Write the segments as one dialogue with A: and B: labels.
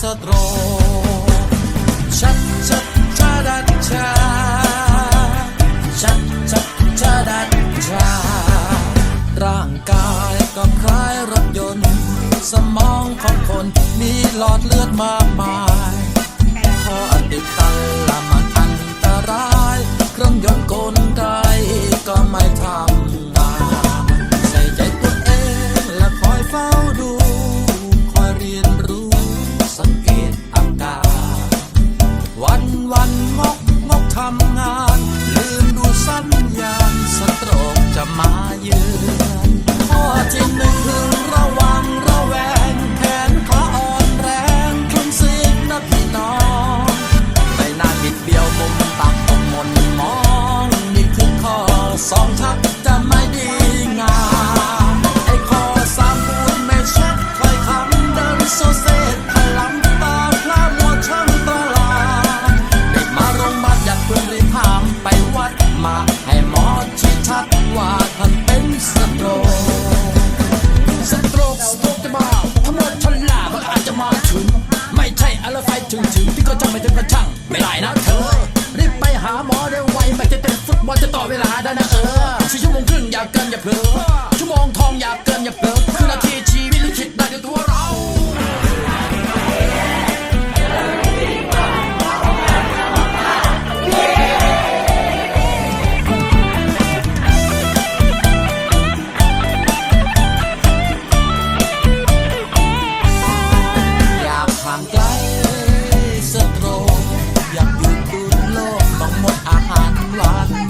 A: สตรชัดชัดชาดัดชาชัดชัดชาดัดชา ร่างกายก็คล้ายรถยนต์ สมองของคนมีหลอดเลือดมากมายพอติดตันละมันอันตราย เครื่องยนต์กลไกก็ไม่ทำ เออสี่ชั่วโมงครึ่งอย่าเกินอย่าเผลอชั่วโมงทองอย่าเกินอย่าเผลอคือนาทีชีวิตลิขิตได้ด้วยตัวเราอยากห่างไกลสโรอยากอยู่ดูโลกต้องหมดอาหารหวาน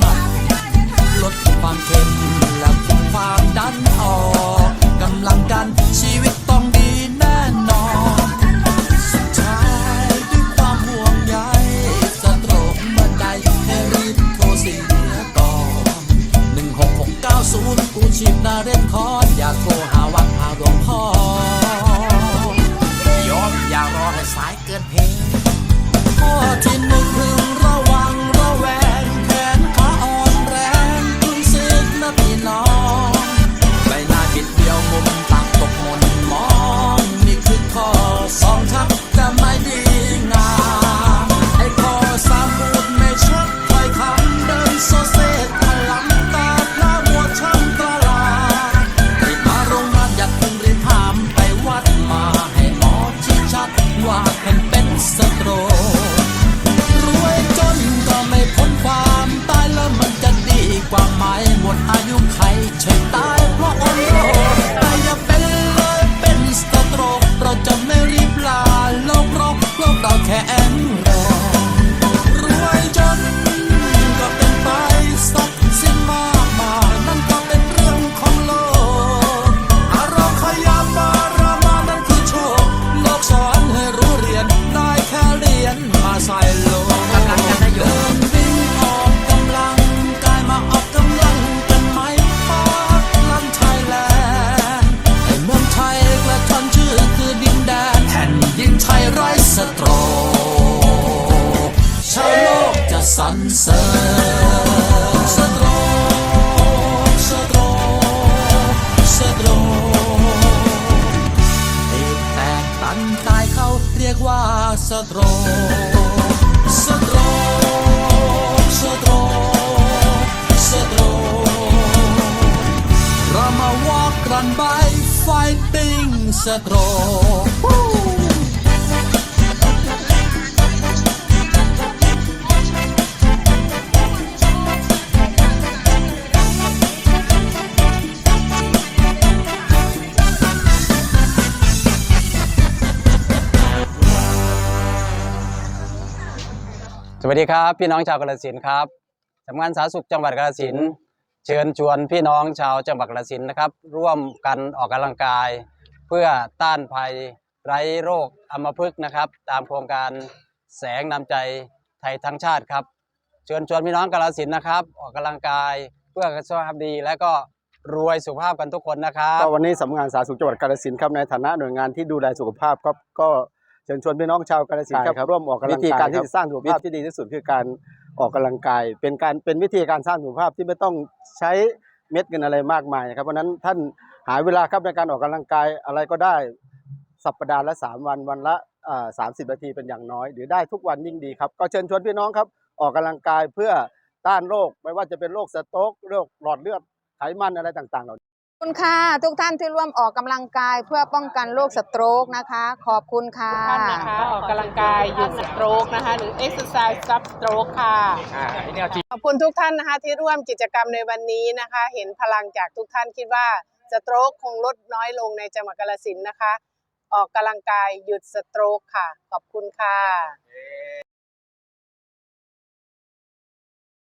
A: ศูนย์กูชีพนาเรนคอนอยากโทรหาวัดหาหลวงพ่อ สโตรกสโตรกสโตรกสโตรกเรามา walk run by fighting ส
B: สวัสดีครับ พี่น้องชาวกาฬสินธุ์ครับสำนักงานสาธารณสุขจังหวัดกาฬสินธุ์เชิญชวนพี่น้องชาวจังหวัดกาฬสินธุ์นะครับ ร่วมกันออกกำลังกาย เพื่อต้านภัยไร้โรคอัมพฤกษ์นะครับ ตามโครงการแสงนำใจไทยทั้งชาติครับ เชิญชวนพี่น้องกาฬสินธุ์นะครับ ออกกำลังกายเพื่อสุขภาพดี และก็รวยสุขภาพกันทุกคนนะครับ
C: ก็วันนี้สำนักงานสาธารณสุขจังหวัดกาฬสินธุ์ครับในฐานะหน่วยงานที่ดูแลสุขภาพครับก็ เชิญชวนพี่น้องชาวกาฬสินธุ์ครับร่วมออกกำลัง
B: วิธี
C: กาย
B: การ
C: ที่จะสร้างสุขภาพที่ดีที่สุดคือการออกกำลังกาย เป็นการเป็นวิธีการสร้างสุขภาพที่ไม่ต้องใช้เม็ดเงินอะไรมากมายนะครับเพราะฉะนั้นท่านหาเวลาครับในการออกกำลังกายอะไรก็ได้สัปดาห์ละ 3 วันวันละอ่า30นาทีเป็นอย่างน้อย หรือได้ทุกวันยิ่งดีครับ ก็เชิญชวนพี่น้องครับ ออกกำลังกายเพื่อต้านโรคไม่ว่าจะเป็นโรคสโตรกโรคหลอดเลือดไขมันอะไรต่างๆเหล่านี้
D: ขอบ คุณค่ะทุกท่านที่ร่วมออกกำลังกายเพื่อป้องกันโรคสโตรกนะคะ ขอบคุณค่ะ
E: ทุกท่านนะคะออกกำลังกายหยุดสโตรกนะคะ หรือ exercise stop stroke ค่ะขอบคุณทุกท่านนะคะที่ร่วมกิจกรรมในวันนี้นะคะ เห็นพลังจากทุกท่านคิดว่าสโตรกคงลดน้อยลงในจังหวัดกาฬสินธุ์นะคะ ออกกำลังกายหยุดสโตรกค่ะ ขอบคุณค่ะ